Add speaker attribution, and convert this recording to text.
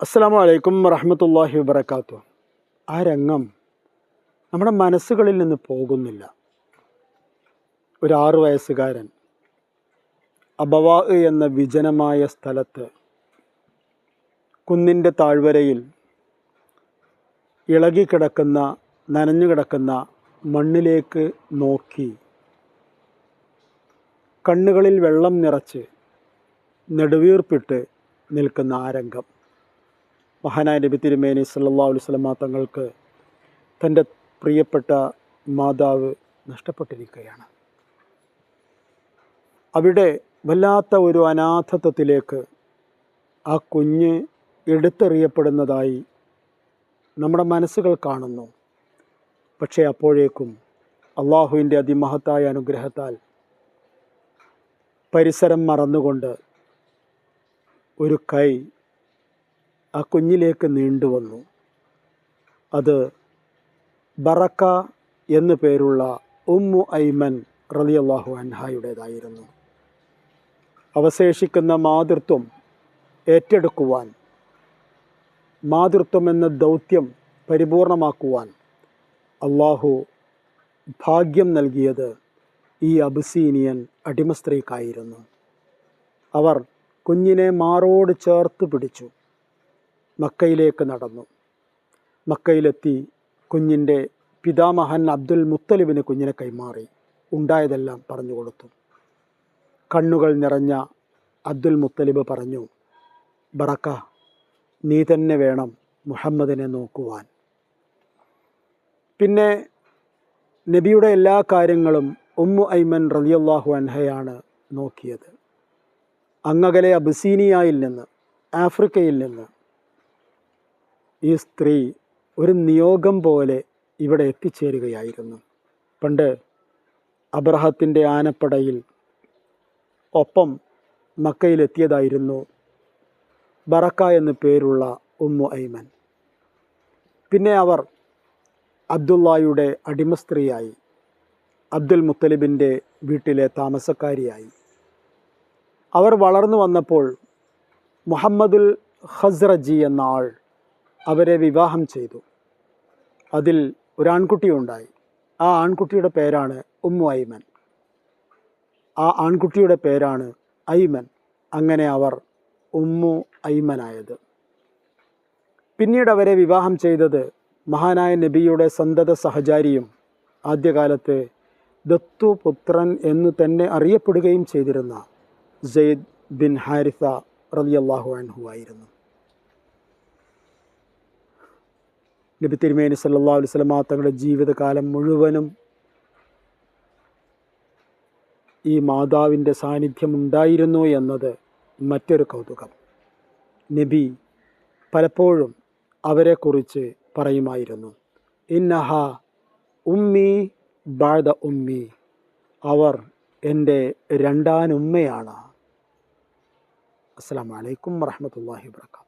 Speaker 1: അസ്സാം വലൈക്കും വറഹമത്തല്ലാഹി വബർക്കാത്തു ആ രംഗം നമ്മുടെ മനസ്സുകളിൽ നിന്ന് പോകുന്നില്ല. ഒരു വയസ്സുകാരൻ അബവാ എന്ന വിജനമായ സ്ഥലത്ത് കുന്നിന്റെ താഴ്വരയിൽ ഇളകിക്കിടക്കുന്ന നനഞ്ഞു കിടക്കുന്ന മണ്ണിലേക്ക് നോക്കി കണ്ണുകളിൽ വെള്ളം നിറച്ച് നെടുവീർപ്പിട്ട് നിൽക്കുന്ന ആ രംഗം. മഹാനായ നബി തിരുമേനി സല്ലാ അലുസ്ലമ തങ്ങൾക്ക് തന്റെ പ്രിയപ്പെട്ട മാതാവ് നഷ്ടപ്പെട്ടിരിക്കുകയാണ്. അവിടെ വല്ലാത്ത ഒരു അനാഥത്വത്തിലേക്ക് ആ കുഞ്ഞ് എടുത്തെറിയപ്പെടുന്നതായി നമ്മുടെ മനസ്സുകൾ കാണുന്നു. പക്ഷേ അപ്പോഴേക്കും അള്ളാഹുവിന്റെ അതിമഹത്തായ അനുഗ്രഹത്താൽ പരിസരം മറന്നുകൊണ്ട് ഒരു കൈ ആ കുഞ്ഞിലേക്ക് നീണ്ടുവന്നു അത് ബറക്ക എന്നു പേരുള്ള ഉമ്മു ഐമൻ റലിയല്ലാഹു അൻഹായുടേതായിരുന്നു. അവശേഷിക്കുന്ന മാതൃത്വം ഏറ്റെടുക്കുവാൻ മാതൃത്വം എന്ന ദൗത്യം പരിപൂർണമാക്കുവാൻ അള്ളാഹു ഭാഗ്യം നൽകിയത് ഈ അബുസീനിയൻ അടിമസ്ത്രീക്കായിരുന്നു അവർ കുഞ്ഞിനെ മാറോട് ചേർത്ത് പിടിച്ചു. മക്കയിലേക്ക് നടന്നു. മക്കയിലെത്തി കുഞ്ഞിന്റെ പിതാമഹൻ അബ്ദുൽ മുത്തലിബിന് കുഞ്ഞിനെ കൈമാറി. ഉണ്ടായതെല്ലാം പറഞ്ഞു കൊടുത്തു. കണ്ണുകൾ നിറഞ്ഞ അബ്ദുൽ മുത്തലിബ് പറഞ്ഞു ബറക്ക നീ തന്നെ വേണം മുഹമ്മദിനെ നോക്കുവാൻ. പിന്നെ നബിയുടെ എല്ലാ കാര്യങ്ങളും ഉമ്മു ഐമൻ റലിയല്ലാഹു അൻഹയാണ് നോക്കിയത്. അങ്ങകലെ അബസീനിയായിൽ നിന്ന് ആഫ്രിക്കയിൽ നിന്ന് ഈ സ്ത്രീ ഒരു നിയോഗം പോലെ ഇവിടെ എത്തിച്ചേരുകയായിരുന്നു. പണ്ട് അബ്രഹത്തിന്റെ ആനപ്പടയിൽ ഒപ്പം മക്കയിലെത്തിയതായിരുന്നു ബറക്ക എന്നു പേരുള്ള ഉമ്മു ഐമൻ. പിന്നെ അവർ അബ്ദുള്ളായുടെ അടിമ സ്ത്രീയായി അബ്ദുൽ മുത്തലിബിന്റെ വീട്ടിലെ താമസക്കാരിയായി. അവർ വളർന്നു വന്നപ്പോൾ മുഹമ്മദുൽ ഖസ്റജി എന്ന ആൾ അവരെ വിവാഹം ചെയ്തു. അതിൽ ഒരു ആൺകുട്ടിയുണ്ടായി ആ ആൺകുട്ടിയുടെ പേരാണ് ഉമ്മു ഐമൻ ആ ആൺകുട്ടിയുടെ പേരാണ് ഐമൻ അങ്ങനെ അവർ ഉമ്മു ഐമനായത് പിന്നീട് അവരെ വിവാഹം ചെയ്തത് മഹാനായ നബിയുടെ സന്തത സഹചാരിയും ആദ്യകാലത്ത് ദത്തുപുത്രൻ എന്ന് തന്നെ അറിയപ്പെടുകയും ചെയ്തിരുന്ന സെയ്ദ് ബിൻ ഹാരിസ റലിയല്ലാഹു അൻഹു ആയിരുന്നു. നബി തിരുമേനി സല്ലാ വസ്ലമ തങ്ങളുടെ ജീവിതകാലം മുഴുവനും ഈ മാതാവിന്റെ സാന്നിധ്യം ഉണ്ടായിരുന്നു എന്നത് മറ്റൊരു കൗതുകം. നബി പലപ്പോഴും അവരെക്കുറിച്ച് പറയുമായിരുന്നു. ഇന്നഹ ഉമ്മി ബാദ ഉമ്മി. അവർ എന്റെ രണ്ടാനുമ്മയാണ്. അസ്സാം വലൈക്കും വർഹമത്തല്ലാഹി വാത്തു